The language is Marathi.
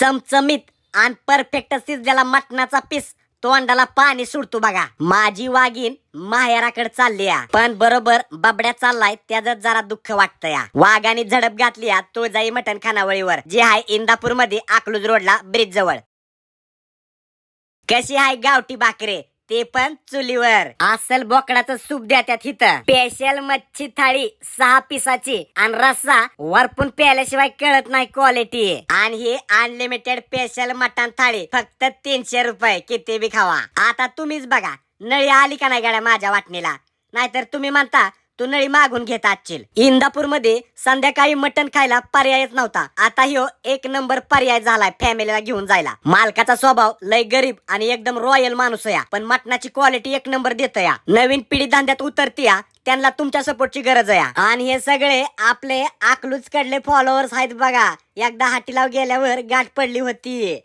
चमचमीत आणि परफेक्ट शिजलेला मटणाचा पीस तोंडाला पाणी सुटतो बघा. माझी वाघीन माहेराकडे चालली या पण बरोबर बबड्या चाललाय त्याच जरा दुःख वाटतं या. वाघाने झडप घातली या तो जाई मटण खानावळीवर जे आहे इंदापूरमध्ये अकलूज रोडला ब्रिज जवळ कशी आहे गावठी भाकरे? ते पण चुलीवर. असल बोकडाचं सूप द्या त्यात इथं. स्पेशल मच्छी थाळी सहा पिसाची आणि रस्सा वरपून प्यायल्याशिवाय कळत नाही क्वालिटी आणि ही अनलिमिटेड स्पेशल मटण थाळी फक्त तीनशे रुपये. किती बी खावा. आता तुम्हीच बघा नळी आली का नाही गाड्या माझ्या वाटणीला? नाहीतर तुम्ही म्हणता तू नळी मागून घेत आजशील इंदापूरमध्ये संध्याकाळी मटण खायला पर्यायच नव्हता. आता ह्यो एक नंबर पर्याय झालाय फॅमिलीला घेऊन जायला. मालकाचा स्वभाव लय गरीब आणि एकदम रॉयल माणूस या पण मटणाची क्वालिटी एक नंबर देत या नवीन पिढी धंद्यात उतरतीया त्यांना तुमच्या सपोर्टची गरज आहे आणि हे सगळे आपले आकलूच कडले फॉलोअर्स आहेत बघा. एकदा हाटीला गेल्यावर गाठ पडली होती.